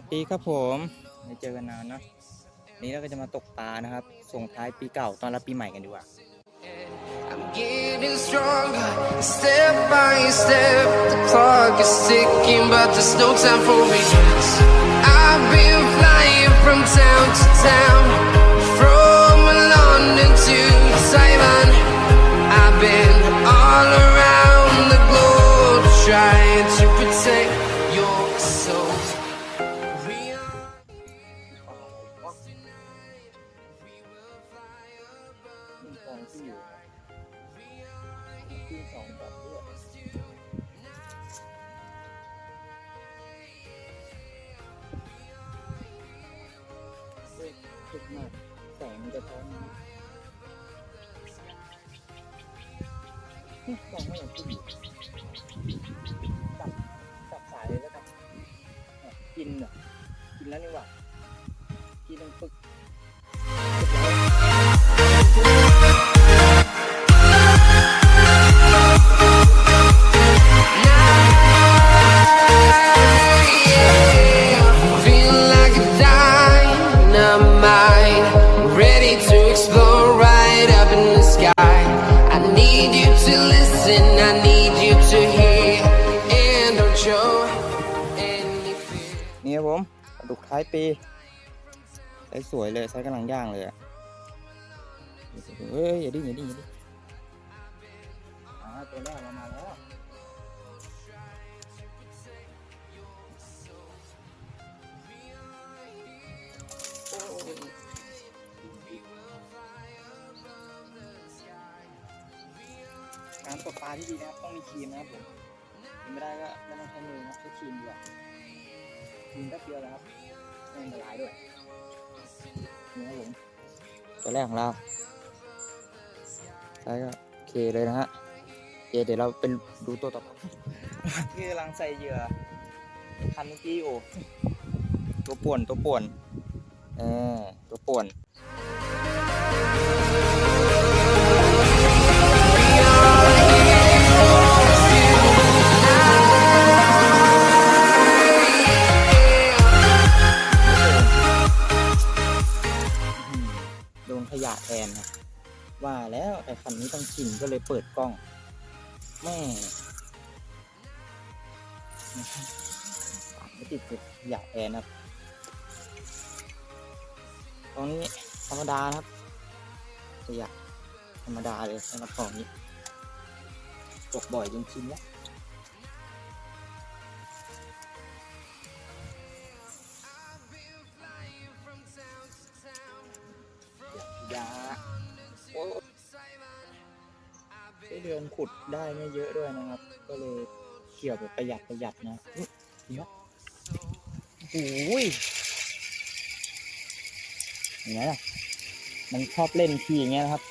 ัสดีครับผมไม่เจอกันนานนะนี้เราก็จะมาตกปลานะครับ ส่งท้ายปีเก่าตอนรับปีใหม่กันดีกว่า I'm getting stronger, step by step. The clock is ticking, but there's no time for regrets. I've been flying from town to town, from London to Taiwan. I've been all around the globe trying to protect งที่อยู่ที่สองแบบด้วยเฮ้ยคึกมากแสงจะท้อนนะนี่แสงไม่เห็นขึ้นอยู่จับจับสายเลยแล้วกันกินเหรอกินแล้วนี่หว่ากินต้องฝึก นี่ครับผมปลาดุกท้ายปีไซส์สวยเลยไซส์กำลังย่างเลยอะเฮ้ยอย่าดิ้นอย่าดิ้นอย่าดิ้นอ่าตัวแรกเรามาแล้วการตกปลาที่ดีนะครับต้องมีครีมนะครับผม ไม่ได้ก็ไม่ต้องใช้มือนะครับใช้ครีมดีกว่ายิงแป๊บเดียวแล้วครับไม่อันตรายด้วยนี่ครับผมตัวแรกของเราใช่ก็โอเคเลยนะฮะโอเคเดี๋ยวเราเป็นดูตัวต่อไปคือกำลังใส่เหยื่อคันเมื่อกี้อยู่ตัวป่วนตัวป่วนเออตัวป่วน ว่าแล้วแต่คันนี้ต้องชินก็เลยเปิดกล้อง แม่ไม่ติดติดอยากแอนครับ ตรงนี้ธรรมดาครับขยะธรรมดาเลยสำหรับกล่องนี้ตกบ่อยจนชินแล้ว เดือนขุดได้ไม่เยอะด้วยนะครับ ก็เลยเกี่ยวแบบประหยัดประหยัดนะเยวโอ้ยเห็นไหมล่ะมันชอบเล่นทีอย่างเงี้ยนะครับ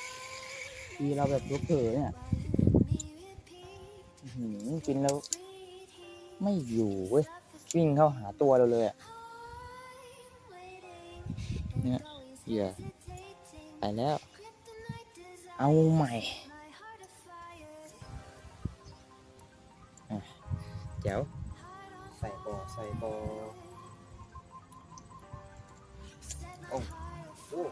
ทีเราแบบลุกเผลอเนี่ยหือกินแล้ว ไม่อยู่เว้ยวิ่งเข้าหาตัวเราเลยอะเนี่ยเหยื่อไปแล้ว เอาใหม่ เดี๋ยวใส่บอใส่บอโอ้โอ้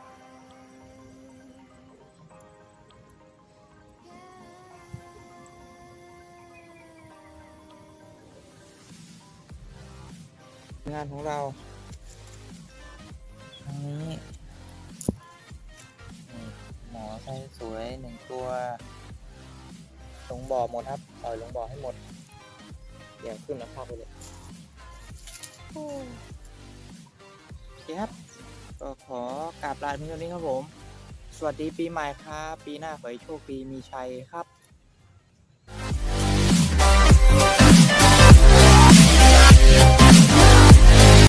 งานของเราทางนี้นี่หมอใส่สวยหนึ่งตัว ลงบ่อหมดครับปล่อยลงบ่อให้หมดเดี๋ยวขึ้นมาภาไปเลยโอเคครับ ก็ขอกราบลาเพียงเท่านี้ครับผม สวัสดีปีใหม่ครับ ปีหน้าขอให้โชคดีมีชัยครับ